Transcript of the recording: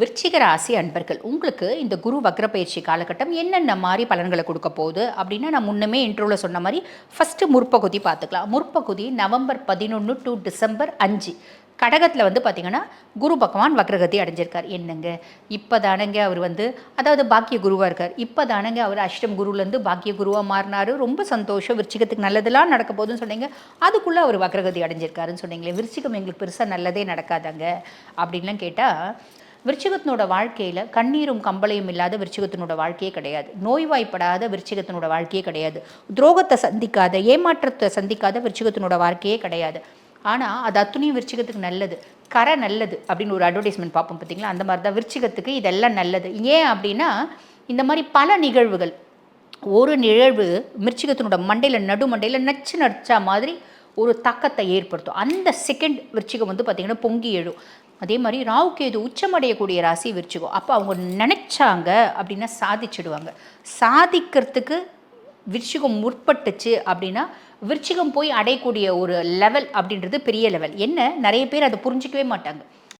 விருச்சிக ராசி அன்பர்கள் உங்களுக்கு இந்த குரு வக்ர பயிற்சி காலகட்டம் என்னென்ன மாதிரி பலன்களை கொடுக்க போகுது அப்படின்னா நான் முன்னமே இன்ட்ரோவில் சொன்ன மாதிரி ஃபஸ்ட்டு முற்பகுதி பார்த்துக்கலாம். முற்பகுதி நவம்பர் பதினொன்று டு டிசம்பர் அஞ்சு. கடகத்தில் வந்து பார்த்திங்கன்னா குரு பகவான் வக்ரகதி அடைஞ்சிருக்கார். என்னங்க? இப்போ தானங்க அவர் வந்து அதாவது பாக்கிய குருவாக இருக்கார். இப்போ தானங்க அவர் அஷ்டம் குருலேருந்து பாக்கிய குருவாக மாறினார். ரொம்ப சந்தோஷம். விருச்சிகத்துக்கு நல்லதெல்லாம் நடக்க போதுன்னு சொன்னீங்க. அதுக்குள்ளே அவர் வக்ரகதி அடைஞ்சிருக்காருன்னு சொன்னீங்களே விருச்சிகம் எங்களுக்கு பெருசாக நல்லதே நடக்காதாங்க? அப்படின்லாம் கேட்டால் விருச்சிகத்தினோட வாழ்க்கையில் கண்ணீரும் கம்பளையும் இல்லாத விருச்சிகத்தினோட வாழ்க்கையே கிடையாது. நோய்வாய்ப்படாத விருச்சிகத்தினோட வாழ்க்கையே கிடையாது. துரோகத்தை சந்திக்காத ஏமாற்றத்தை சந்திக்காத விருச்சிகத்தினோட வாழ்க்கையே கிடையாது. ஆனால் அது அத்துணையும் விருச்சிகத்துக்கு நல்லது. கரை நல்லது அப்படின்னு ஒரு அட்வர்டைஸ்மெண்ட் பார்ப்போம் பார்த்தீங்களா? அந்த மாதிரி தான் விருச்சிகத்துக்கு இதெல்லாம் நல்லது. ஏன் அப்படின்னா இந்த மாதிரி பல நிகழ்வுகள் ஒரு நிகழ்வு மிருச்சிகத்தினோட மண்டையில் நடு மண்டையில் நச்சு நடிச்சா மாதிரி ஒரு தாக்கத்தை ஏற்படுத்தும். அந்த செகண்ட் விருச்சிகம் வந்து பார்த்திங்கன்னா பொங்கி எழும். அதே மாதிரி ராவுகேது உச்சமடையக்கூடிய ராசி விருச்சிகம் அப்போ அவங்க நினச்சாங்க அப்படின்னா சாதிச்சிடுவாங்க. சாதிக்கிறதுக்கு விருச்சிகம் முற்பட்டுச்சு அப்படின்னா விருச்சிகம் போய் அடையக்கூடிய ஒரு லெவல் அப்படின்றது பெரிய லெவல் என்ன? நிறைய பேர் அதை புரிஞ்சிக்கவே மாட்டாங்க.